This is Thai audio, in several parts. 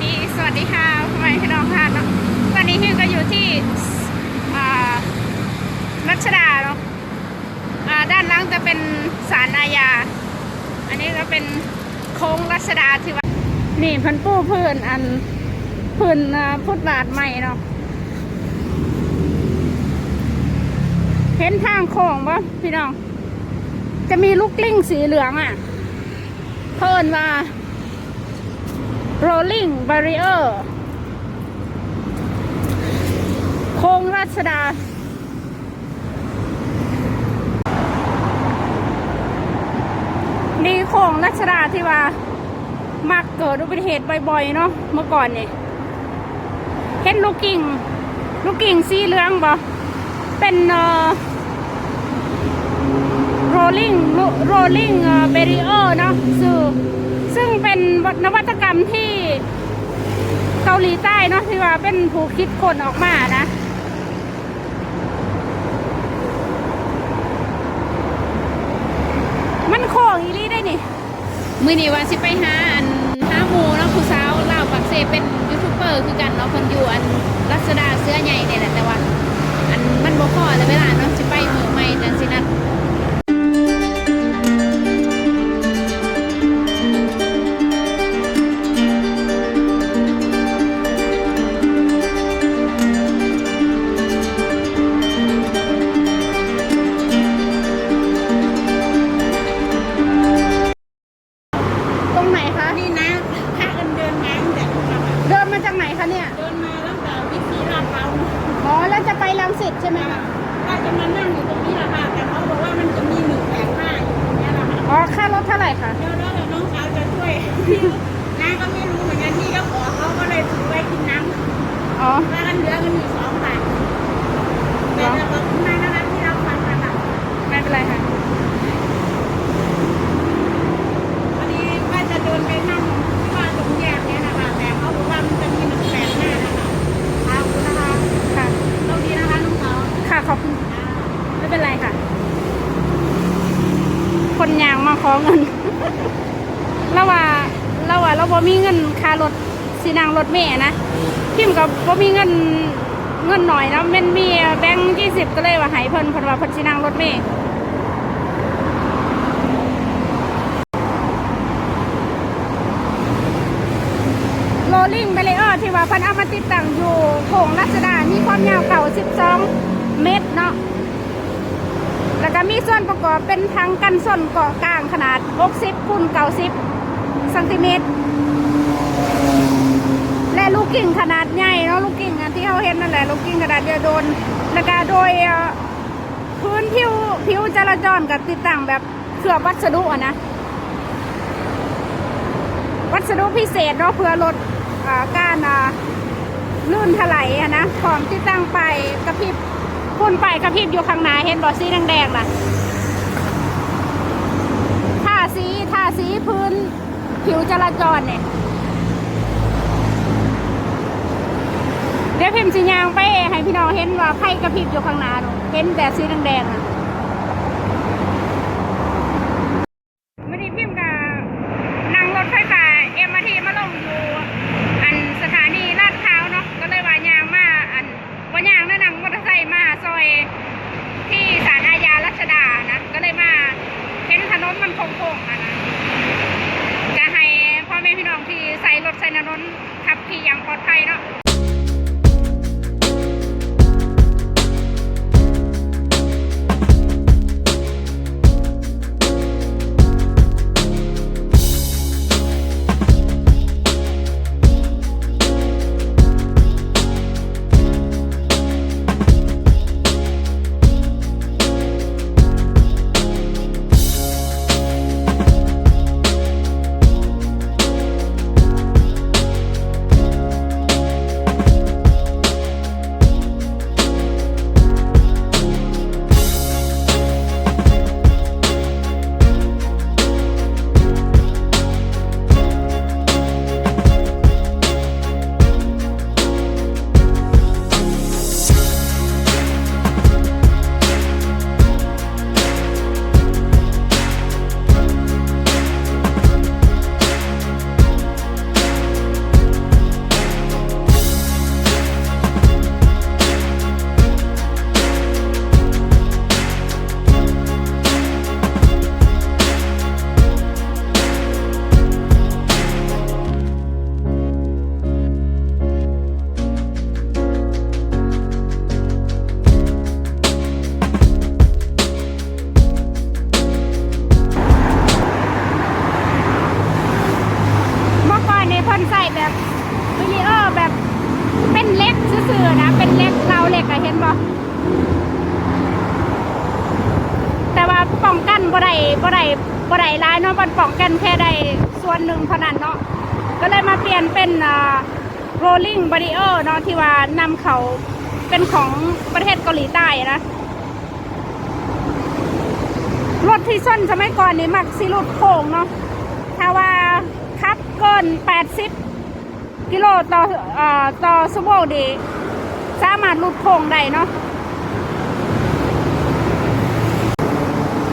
ายดีสวัสดีค่ะทำไมพี่น้องค่ะเนาะตอนนี้ฮิวก็อยู่ที่รัชดาเนาะด้านล่างจะเป็นศาลอาญา อันนี้ก็เป็นโค้งรัชดาที่ว่านี่พันปูพื้นอันพื้นอ่าฟุตบาทใหม่เนาะเห็นทางโค้งปะพี่น้อง จะมีลูกกลิ้งสีเหลืองอะเพิ่นว่า rolling barrier โค้งราชดา นี่โค้งราชดาที่ว่า มักเกิดอุบัติเหตุบ่อยๆ เนาะเมื่อก่อนเนี่ยเห็นลูกกิ่ง ลูกกิ่งสีเหลืองบ่เป็นเอ่อ rolling rolling barrier เนาะซึ่ง ซึ่งเป็นนวัตกรรมที่เกาหลีใต้เนาะที่ว่าเป็นผู้คิดคนออกมานะมันโค้งอีลีได้นี่ มือนี้ว่าสิไปหาอันหามูเนาะผู้สาวลาปักเซเป็นยูทูบเบอร์คือกันเนาะเพิ่นอยู่อันรัศดาเสื้อใหญ่เนี่ยแหละแต่ว่า อันมันบ่พอแล้วเวลาเนาะสิไปมือใหม่จังสินัด งรถเมย์นะพิมกับบ่มีเงินเงินหน่อยนะมันมีแบงค์ยี่สิบก็เลยว่าให้เพิ่นเพิ่นว่าเพิ่นสีนางรถเมย์โรลลิ่งเบลเออร์ที่ว่าพิ่นเอามาติดตั้งอยู่โค้งรัชดา มีความยาวเก่า 12 เมตรเนาะ แล้วก็มีส่วนประกอบเป็นทั้งกันส้นเกาะกลางขนาด 60คูณ90ซนติเมตร ลูกกิ่งขนาดใหญ่เนาะลูกกิ่งอันที่เขาเห็นนั่นแหละลูกกิ่งขนาดเดียวโดนแล้วก็โดยพื้นผิวผิวจราจรกับติดตั้งแบบเคลือบวัสดุอะนะวัสดุพิเศษเนาะเพื่อลดอการลื่นถลายอะนะพร้อมติดตั้งไปกระพริบพุ่นไปกระพริบอยู่ข้างหน้าเห็นบอสีแดงๆนะทาสีทาสีพื้นผิวจราจรเนี่ย เดี๋ยว พิมพ์สียางไปให้พี่น้องเห็นว่าไพ่กระพริบอยู่ข้างหน้าเนอะเห็นแต่สีแดงๆอะ ได้ส่วนหนึ่งเท่านั้นเนาะก็เลยมาเปลี่ยนเป็นอ่า rolling barrier เนาะที่ว่านำเขาเป็นของประเทศเกาหลีใต้นะรถที่ส้นสมัยก่อนนี่มักสิรุดโค้งเนาะถ้าว่าขับเกิน 80 กิโลต่ออ่อต่อชั่วโมงดี สามารถหลุดโค้งได้เนาะ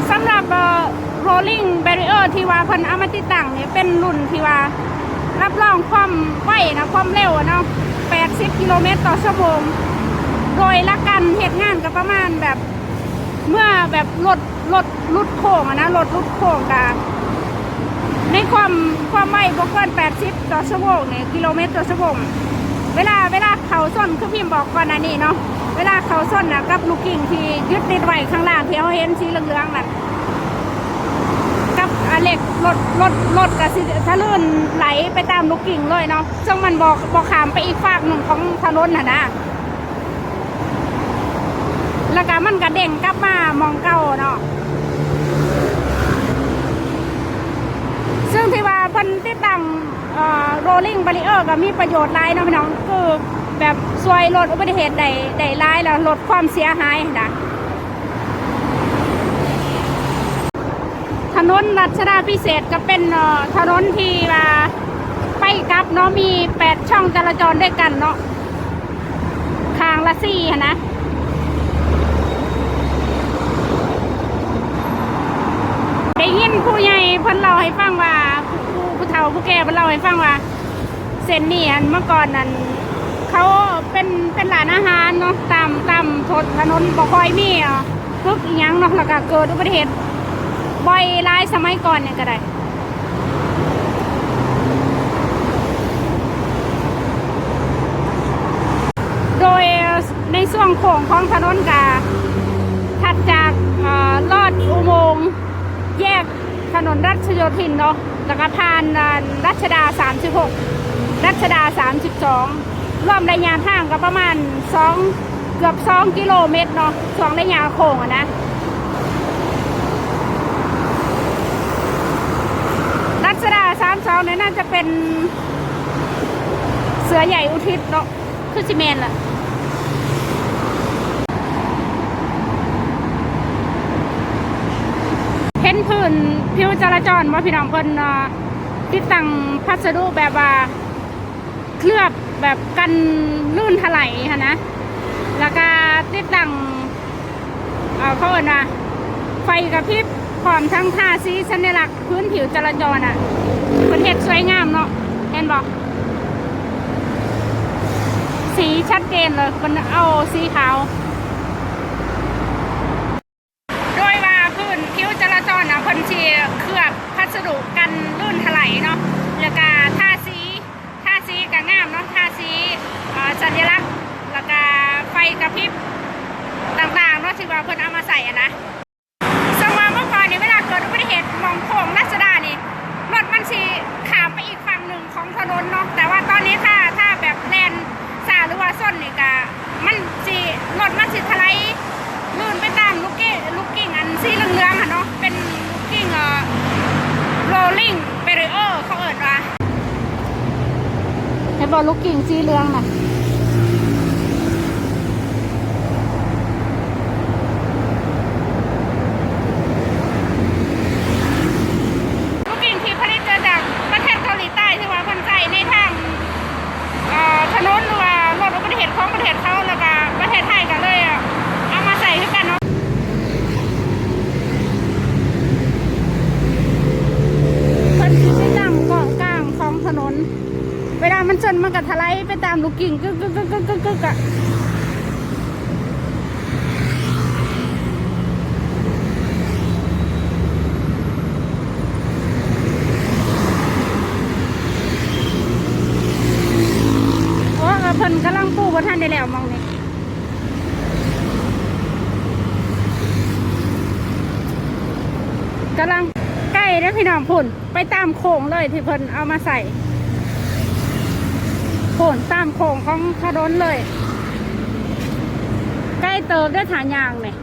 สำหรับ rolling barrier ที่ว่าเพิ่นเอามาติดตั้งเนี่ยเป็นรุ่นที่ว่า รับรองความไวนะความเร็วอะเนาะ80 กิโลเมตรต่อชั่วโมง โดยละกันเหตุงานก็ประมาณแบบ เมื่อแบบรถรถลุดโค้งอะนะรถลุดโค้งกะในความความไวบ่เกิน80 ต่อชั่วโมงเนี่ยกิโลเมตรต่อชั่วโมงเวลาเวลาเขาส้นคือพิมพ์บอกก่อนหนนี่เนาะเวลาเขาส้นนะกับลูกกิ่งที่ยึดติดไว้ข้างล่างที่เขาเห็นสีเหลืองๆนั่นกับอะ รถรถรถกับสิทะลื่นไหลไปตามลูกกิ่งเลยเนาะซึ่งมันบอกบอกขามไปอีกฝากหนึ่งของถนนน่ะนะแล้วก็มันกระเด้งกลับมามองเก่าเนาะซึ่งที่ว่าเพิ่นติดตั้งเอ่อ rolling barrier ก็มีประโยชน์หลายนะพี่น้องคือแบบช่วยลดอุบัติเหตุได้ได้หลายแล้วลดความเสียหายนะ ถนนรัชดาพิเศษก็เป็นถนนที่ว่าไปกลับเนาะมีแปดช่องจราจรด้วยกันเนาะทางละสี่นะได้ยินผู้ใหญ่เพิ่นเล่าให้ฟังว่าผู้ผู้เฒ่าผู้แก่เพิ่นเล่าให้ฟังว่าเส้นนี้อันเมื่อก่อนนั้นเขาเป็นเป็นร้านอาหารเนาะตามตามถนนบ่ค่อยมีอะพึกอีหยังเนาะแล้วก็เกิดอุบัติเหตุ บ่อยลายสมัยก่อนเนี่ยก็ได้โดยในส่วนโค้งของถนนกาถัดจากอลอดอุโมงค์แยกถนนรัชโยธินเนาะแล้วก็ผ่านรัชดา 36 รัชดา 32 รวมระยะทางก็ประมาณ 2 เกือบ 2 กิโลเมตรเนาะสองระยะโค้งอะนะ รัชดา สามสองเนี่ยน่าจะเป็นเสือใหญ่อุทิศเนาะคือซีเมนล่ะเห็นพื้นผิวจราจรว่าพี่น้องเพิ่นเอ่อติดตั้งพัสดุแบบว่าเคลือบแบบกันลื่นถลายค่ะนะ แล้วก็ติดตั้งเอ่อเขาเอ่นว่าไฟกระพริบ ความทั้งท่าสีสัญลักษณ์พื้นผิวจราจรอะประเทศสวยงามเนาะเห็นบอกสีชัดเจนเลยคนเอาสีขาว โดยว่าพื้นผิวจราจรนะคนชีเคลือบพัสดุกันลื่นถลายเนาะแล้วก็ท่าสีท่าสีก็งามเนาะท่าสีเอ่อสัญลักษณ์แล้วก็ไฟกระพริบต่างๆเนาะที่ว่าเพิ่นเอามาใส่อะนะสมมติเมื่อก่อนนี่เวลาเกิดอุบัติเหตุมองโค้งรัชดานี่รถมันสีขามไปอีกฝั่งหนึ่งของถนนเนาะแต่ว่าตอนนี้ถ้าถ้าแบบแลนสาหรือว่าส้นนี่ก็มันสีรถมัน สิถลายลื่นไปตามลูกเก้ลูกกิ้งอันสีเหลืองๆอะเนาะเป็นลูกกิ้งเอ่อ rolling barrier เขาเอิดว่าให้บอกลูกกิ้งสีเหลืองน่ะ ลูกกิ้งที่ผลิตจากประเทศเกาหลีใต้ที่ว่าคนใส่ในทาง เอ่อถนนหรือว่ารถอุบัติเหตุของประเทศเขาแล้วก็ประเทศไทยกันเลยอะเอามาใส่ด้วยกันเนาะเพิ่นสิไปตั้งเกาะกลางของถนน เวลามันชนมันก็ถลายไปตาม ลูกกิ่งกึกกึกกึกกึกกึกกึกอะโอ้เพิ่นกำลังปูบ่ทันได้แล้วมองนี่กำลังใกล้แล้วพี่น้องพุ่น ไปตามโค้งเลยที่เพิ่นเอามาใส่ ผนตามโค้งของถนนเลย ใกล้เติมได้ฐานยางเนี่ย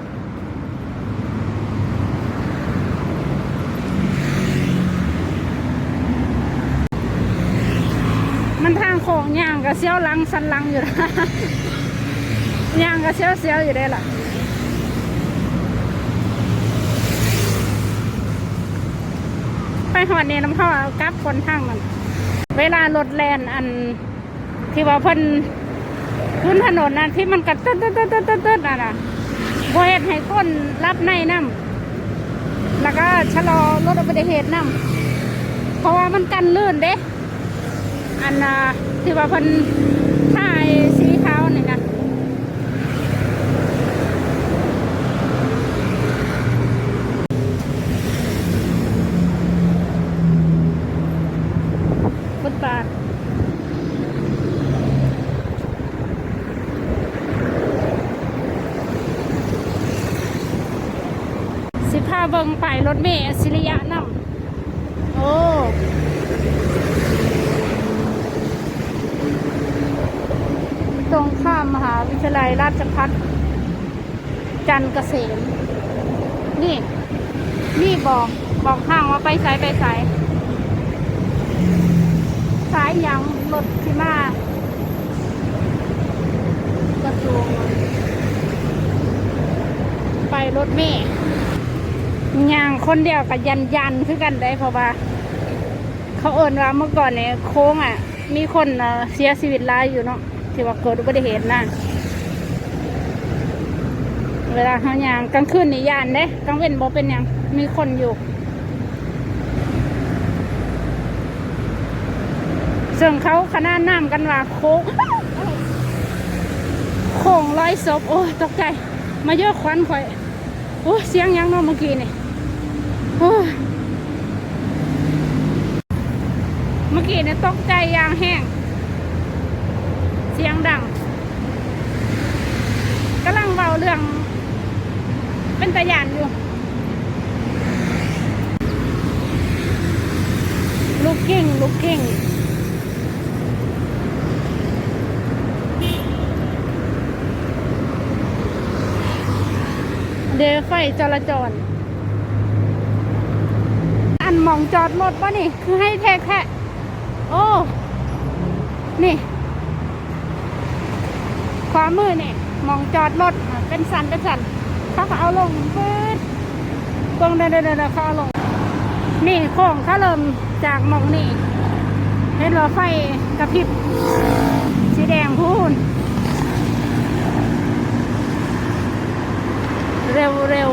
มันทางโค้งยางกับเสี้ยวลังสันลังอยู่นะยางกับเสี้ยวเสี้ยวอยู่ได้ล่ะไปหอดเนี่ยน้ำเข้าเอากลับคนทางมันเวลารถแลนอัน ที่ว่าเพิ่นพื้นถนนนั่นที่มันกัดตึ๊ดตึ๊ดตึ๊ดตึ๊ดตึ๊ดตึ๊ดน่ะนะบ่เฮ็ดให้คนรับในน้ำแล้วก็ชะลอรถอุบัติเหตุน้ำเพราะว่ามันกันลื่นเด้ อันน่ะที่ว่าเพิ่นถ่ายสีขาวนี่นะฟุตบาท สิพาเบิ่งไป รถเมล์สิริยะนำโอ้ตรงข้ามมหาวิทยาลัยราชพัฒจันเกษม นี่ นี่บอกบอกทางว่าไปสายไปสายสายยังรถที่มากระทรวงไปรถเมล์ ย่างคนเดียวกับยันยันคือกันได้เพราะว่า เขาเอินว่าเมื่อก่อนเนี่ยโค้งอะ มีคนเสียชีวิตหลายอยู่เนาะที่ว่าเกิดอุบัติเหตุนะเวลาเขาย่างกลางคืนนี่ยานเด้กลางเว้นบ่เป็นยังมีคนอยู่ซึ่งเขาขนานนามกันว่าโค้งโค้งร้อยศพโอ้ตกใจ มาเยอะควันข่อย โอ้เสียงยังเนาะเมื่อกี้นี่ย เมื่อกี้เนี่ยตกใจยางแห้ง เสียงดังกำลังเบาเรื่อง เป็นตะยานอยู่ ลูกกิ้งลูกกิ้งเดไฟจราจร มองจอดรถป่ะนี่ คือให้แท้แค่โอ้ นี่ ขวามือนี่มองจอดรถเป็นสันเป็นสันเขาก็เอาลงปื๊ดตรงเดินเดินเดินเขาเอาลง นี่โค้งเขาเริ่มจากมองนี่เห็นรถไฟกระพริบสีแดงพูนเร็วเร็ว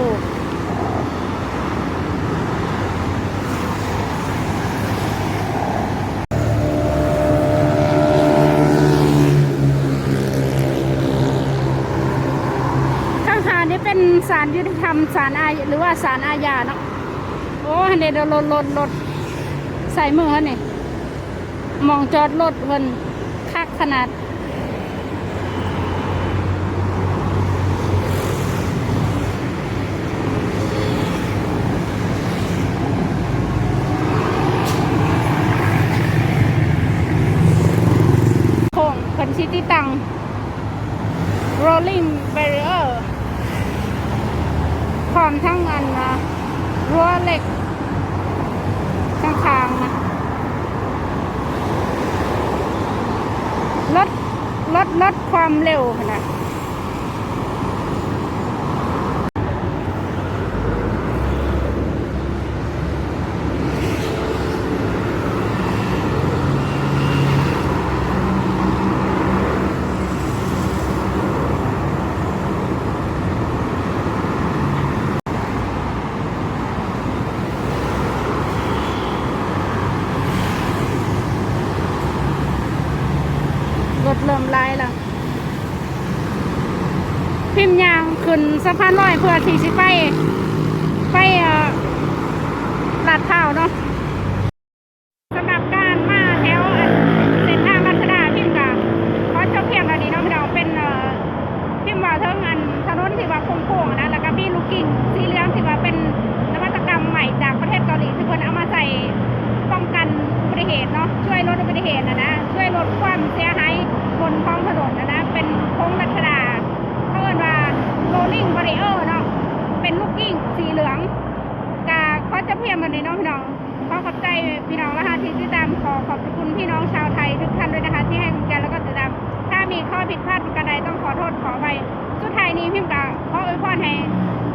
ข้างทางนี้เป็นศาลยุติธรรมศาลอาหรือว่าศาลอาญาเนาะโอ้เดี๋ยรถรถรถใส่มือเนี่มองจอดรถเพิ่นคักขนาด โค้งคันซิตี้ตัง rolling barrier พร้อมทั้งอันนะรั้วเหล็กข้างๆนะ ลดลดลดความเร็วนะ ถเริ่มไล่แล้ว พิมพ์ยางขึ้นสะพานลอยเพื่อที่สิไป ไปลาดข้าวเนาะ นะนะ เป็นโค้งรัชดาเขาเรียกว่า rolling barrier เนาะ เป็นลูกกิ้งสีเหลืองกาเขาจะเพียงกันเลยเน้องพี่น้องขอขอบใจพี่น้องนะคะที่ติดตามขอขอบคุณพี่น้องชาวไทยทุกท่านด้วยนะคะ ที่ให้กำลังใจแล้วก็ติดตาม ถ้ามีข้อผิดพลาดประการใดต้องขอโทษขอไปสุดท้ายนี้พิมพ์กาขออวยพรให้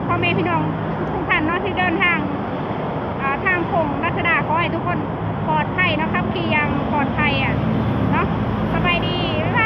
พ่อแม่พี่น้องทุกท่านเนาะที่เดินทางทางโค้งรัชดาขอให้ทุกคนปลอดภัยนะครับขี่ยังปลอดภัยอะเนาะสบายดีบ๊ายบาย